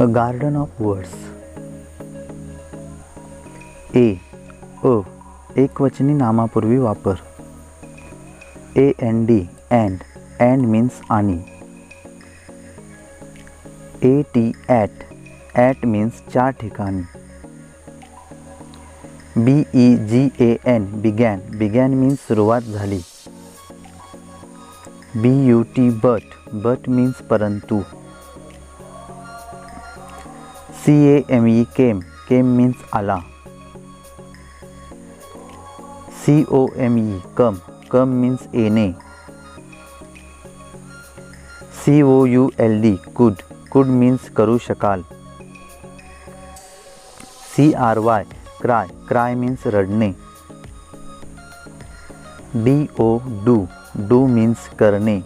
A garden of words A a एकवचनी नामापूर्वी वापर. A N D and and means आणि. A T at at means च्या ठिकाणी. B E G A N began began means सुरुवात झाली. B U T but but means परंतु. C A M E came came means आला सी ओ M ई कम कम means येणे C O U L D could could means करू शकाल C R Y cry cry means रडणे D O do do means करणे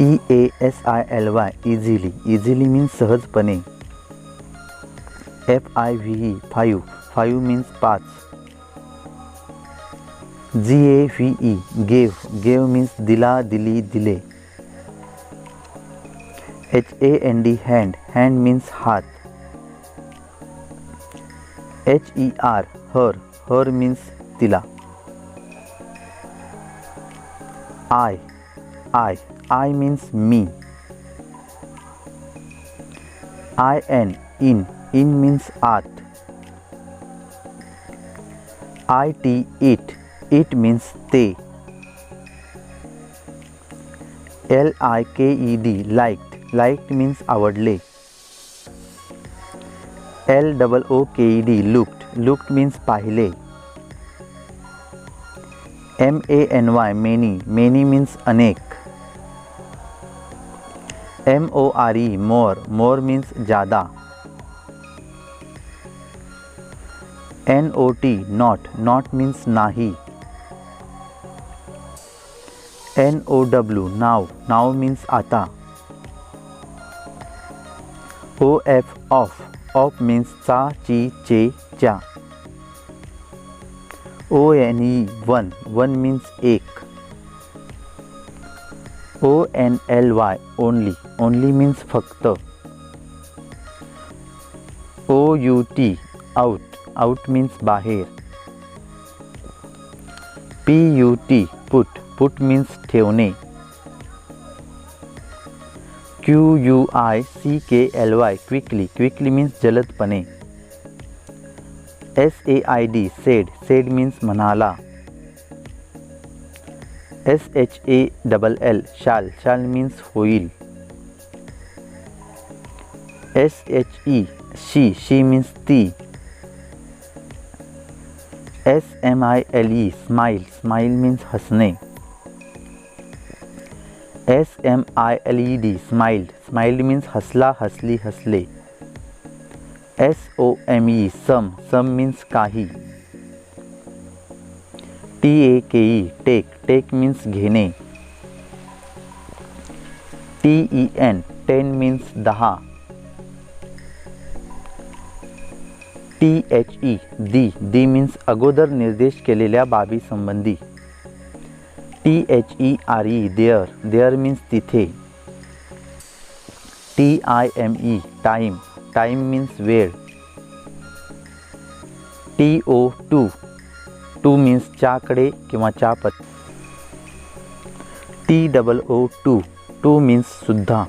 E A S I L Y easily easily means सहजपणे. F I V E five five means पाच G A V E gave gave means दिला दिली दिले H A N D hand hand means हात H E R her her means तिला I I. I means me. I N. In. In means art. I T. It. It means they. L I K E D. Liked. Liked means outwardly. L double O K E D. Looked. Looked means pahile. M A N Y. Many. Many means anek. M O R E more more means जादा N O T not not means नाही. N O W now now means आता. O F of of means चा, ची, चे, च्या. O N E one. One means एक. O N L Y only only means फक्त O U T out out means बाहेर P U T put put means ठेवणे Q U I C K L Y quickly quickly means जलदपणे S A I D said said means म्हणाला S H A double L shall shall means होईल S H E she she means ती S M I L E smile smile means हसणे S M I L E D smiled smiled means हसला हसली हसले S O M E some some means काही T A K E take take means घेणे T E N ten means दहा T H E the the means अगोदर निर्देश केलेल्या बाबी संबंधी T H E R E there there means तिथे T I M E time time means वेळ T O to two means च्याकडे किंवा च्यापत T double O to two means सुद्धा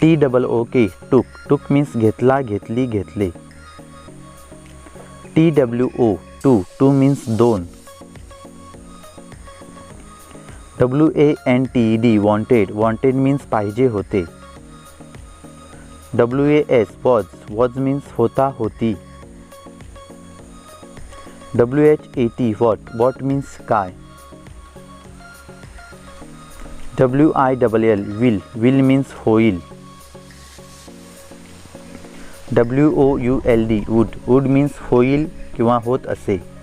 T double O K took took means घेतला, घेतली, घेतले। T W O to to means दोन। W A N T E D wanted wanted पाहिजे होते। W A S was was means होता, होती। W H A T what what means काय W I double L will will means होईल W O U L D would would means होईल किंवा होत असे.